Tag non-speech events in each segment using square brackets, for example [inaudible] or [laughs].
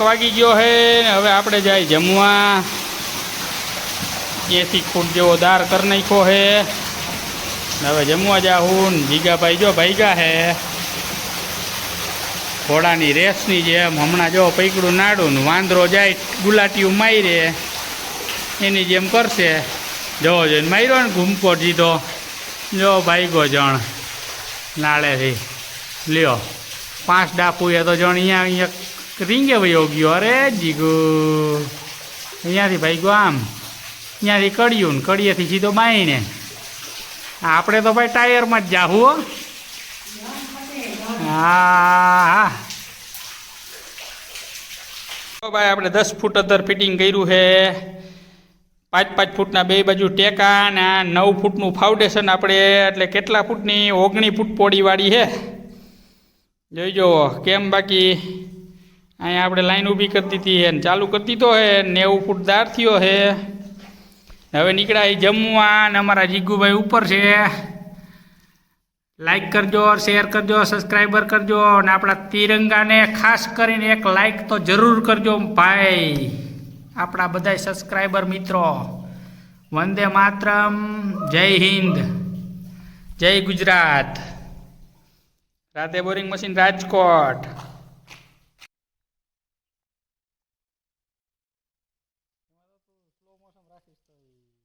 વાગી ગયો છે ને હવે આપણે જાય જમવા. એસી ફૂટ જેવો દાર કરી નાખ્યો છે હવે જમવા જાહું જીગાભાઈ જો ભાઈગા હે. ઘોડાની રેસની જેમ હમણાં જો પૈકડું નાડું વાંદરો જાય ગુલાટીયું મારે એની જેમ કરશે. જોવો જોઈને માર્યો ને ઘૂમકો જીધો જો, ભાઈગો જણ. નાળેથી લ્યો, પાંચ ડાપુએ તો જણ અહીંયા અહીંયા રીંગે વયો ગયો, અરે જીગુ. અહીંયાથી ભાઈ ગયો આમ. અહીંયાથી કડિયું ને કડિયેથી સીધો બાઈને આપણે તો ભાઈ ટાયરમાં જ જાહું હો. ભાઈ આપણે દસ ફૂટ અંદર ફિટિંગ કર્યું છે. પાંચ પાંચ ફૂટના બે બાજુ ટેકા અને આ નવ ફૂટનું ફાઉન્ડેશન આપણે, એટલે કેટલા ફૂટની? ઓગણી ફૂટ પોડીવાળી છે. જોઈજો કેમ બાકી? અહીંયા આપણે લાઈન ઊભી કરતી હતી એને ને ચાલુ કરતી તો હે નેવું ફૂટ દાર થયો છે. હવે નીકળ્યા જમવા અને અમારા જીગુભાઈ ઉપર છે. લાઈક કરજો શેર કરજો સબસ્ક્રાઈબર કરજો અને આપણા તિરંગાને ખાસ કરીને એક લાઈક તો જરૂર કરજો ભાઈ. આપણા બધા સબસ્ક્રાઈબર મિત્રો. વંદે માતરમ, જય હિન્દ, જય ગુજરાત. રાતે બોરિંગ મશીન રાજકોટ. હાલો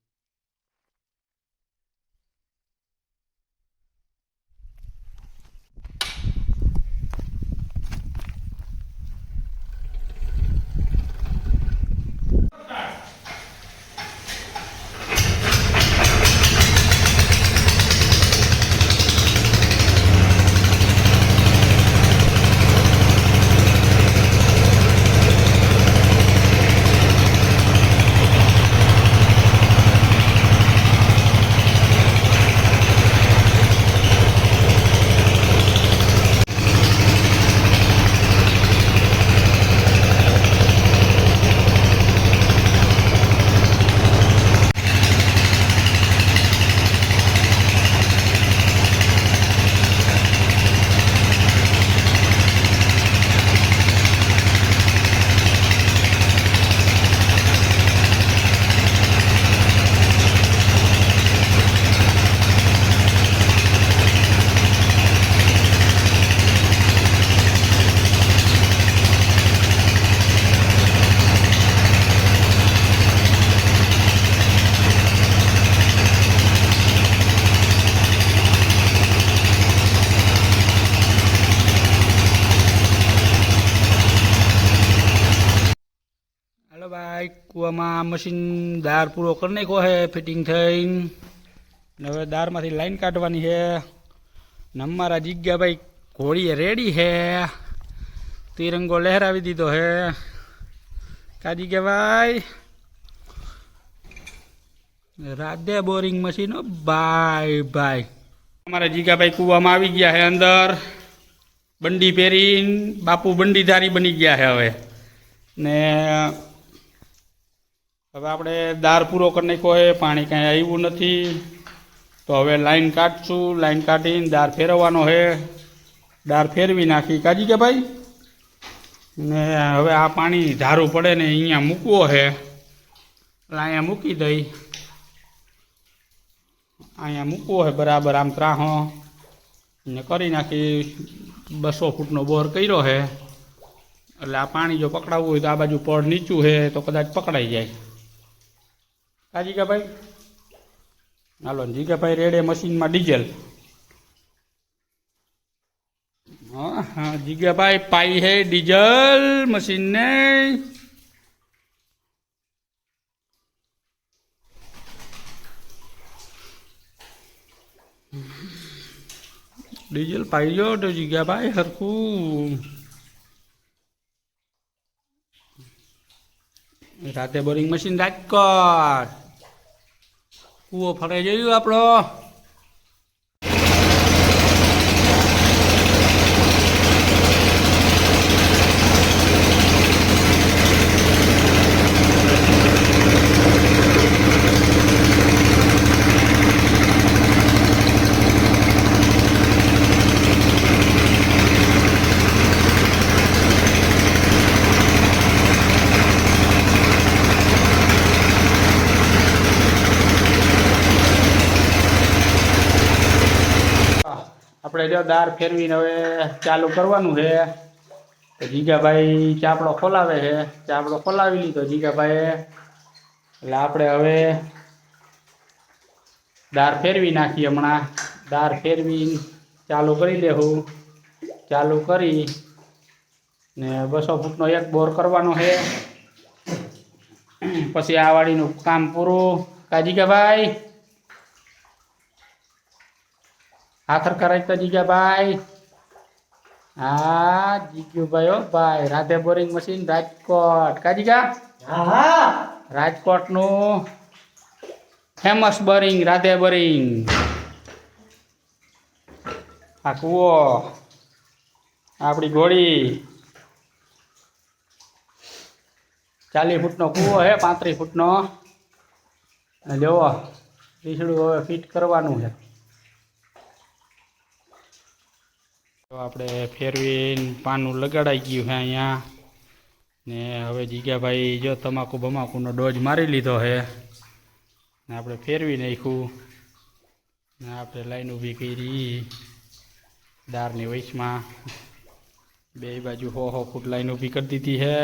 ભાઈ કૂવામાં મશીન દાર પૂરો કરી નાખ્યો છે ફિટિંગ થઈને. હવે દારમાંથી લાઈન કાઢવાની છે ને અમારા જીગ્યાભાઈ ઘોડીએ રેડી છે તિરંગો લહેરાવી દીધો છે કા જીગ્યાભાઈ? રાધે બોરિંગ મશીન ભાઈ ભાઈ અમારા જીગાભાઈ કૂવામાં આવી ગયા છે અંદર. બંડી પહેરીને બાપુ બંડીધારી બની ગયા છે હવે. ને હવે આપણે દાર પૂરો કરી નાખ્યો હોય, પાણી કાંઈ આવ્યું નથી. તો હવે લાઈન કાઢશું, લાઈન કાઢીને દાર ફેરવવાનો છે. દાર ફેરવી નાખી. કાજી કે ભાઈ? ને હવે આ પાણી ધારું પડે ને અહીંયા મૂકવો છે. એટલે અહીંયા મૂકી દઈ. અહીંયા મૂકવો છે બરાબર આમ ત્રાહો. ને કરી નાખી. બસો ફૂટનો બોર કર્યો છે. એટલે આ પાણી જો પકડાવવું હોય તો આ બાજુ પડ નીચું છે, તો કદાચ પકડાઈ જાય. હા જીગાભાઈ હાલો જીગાભાઈ રેડે મશીનમાં ડીઝલ. હા જીગાભાઈ પાઈ હે ડીઝલ મશીન ને ડીઝલ પાઈ ગયો તો જીગાભાઈ હરખું. રાતે બોરિંગ મશીન રાજકોટ કૂવો ફરે. જોયું આપણો. આપણે દાર ફેરવીને હવે ચાલુ કરવાનું છે. તો જીગાભાઈ ચાપડો ખોલાવે છે. ચાપડો ખોલાવી લીધો જીગાભાઈએ. એટલે આપણે હવે દાર ફેરવી નાખીએ હમણાં. દાર ફેરવી ચાલુ કરી દેવું ચાલુ કરી ને બસો ફૂટનો એક બોર કરવાનો છે. પછી આ વાડીનું કામ પૂરું. કાજીગાભાઈ હાથ કરાય જીજાભાઈ હા જીગ્યુભાઈ હો ભાઈ. Radhe boring machine Rajkot. કાજીગા હા રાજકોટનું ફેમસ બોરિંગ રાધે બોરિંગ. આ કૂવો આપણી ઘોડી ચાલીસ ફૂટનો કૂવો છે પાંત્રીસ ફૂટનો. જોવો પીછડું હવે ફિટ કરવાનું છે. તો આપણે ફેરવીને પાનું લગાડાઈ ગયું છે અહીંયા. ને હવે જીગાભાઈ જો તમાકુ બમાકુનો ડોઝ મારી લીધો છે ને આપણે ફેરવી નાખ્યું. ને આપણે લાઈન ઊભી કરી દારની વચમાં બે બાજુ હો હો ફૂટ લાઈન ઊભી કરી દીધી છે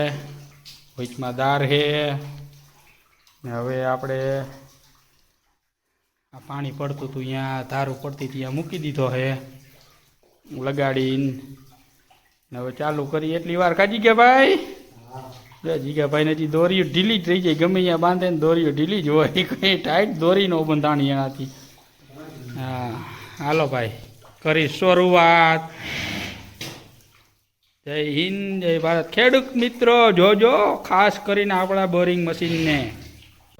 વચમાં દાર છે ને હવે આપણે આ પાણી પડતું હતું, અહીંયા ધારું પડતી હતી ત્યાં મૂકી દીધો છે લગાડીને. હવે ચાલુ કરી એટલી વાર. કે ભાઈ જો જીગાભાઈને હજી દોરીઓ ઢીલી જ રહી જાય ગમે અહીંયા બાંધે ને દોરીઓ ઢીલી જ હોય. [laughs] કંઈ ટાઈટ દોરી નો બંધાણી એનાથી. હા, હાલો ભાઈ. કરી શરૂઆત. જય હિન્દ, જય ભારત. ખેડૂત મિત્રો, જોજો, ખાસ કરીને આપણા બોરિંગ મશીનને.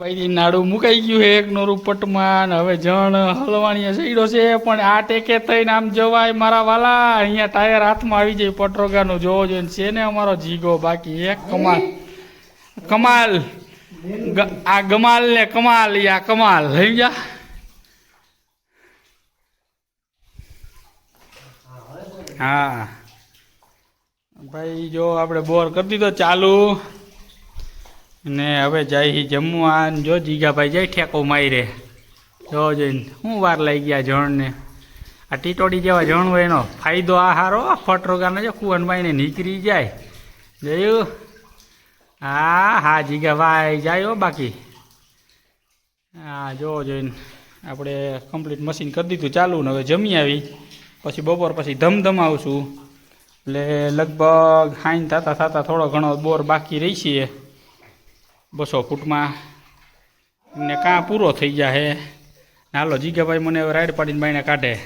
ભાઈ નાડું મુકાઈ ગયું એક નોરું પટમાં હવે જણ હલવાણીએ સઈડો છે, પણ આ ટેકે થઈને આમ જવાય મારા વાલા. અહીંયા ટાયર હાથમાં આવી જાય, પટરોગાનું જોવો જોઈએ. છે ને અમારો જીગો બાકી એક કમાલ. કમાલ. આ ગમાલ ને કમાલ આ કમાલ. લઈ જા. હા. ભાઈ, જો આપણે બોર કરી દીધો, ચાલુ. ને હવે જાય જમવા જો જીગાભાઈ જાય ઠેકો મારે. જો જઈને શું વાર લઈ ગયા જણને. આ ટીટોડી જેવા જણ હોય એનો ફાયદો આ હારો ફટરોગાને જો કુવનભાઈને નીકળી જાય. જોયું. હા હા જીગાભાઈ જાય બાકી. હા જો જોઈને આપણે કમ્પ્લીટ મશીન કરી દીધું ચાલુ ને હવે જમી આવી. પછી બપોર પછી ધમધમ આવશું એટલે લગભગ હાઈન થતાં થતાં થોડો ઘણો બોર બાકી રહી છીએ બસો ફૂટમાં. ને કાં પૂરો થઈ જાય હાલો જીગાભાઈ મને હવે રાઈડ પાડીને બાઈને કાઢે.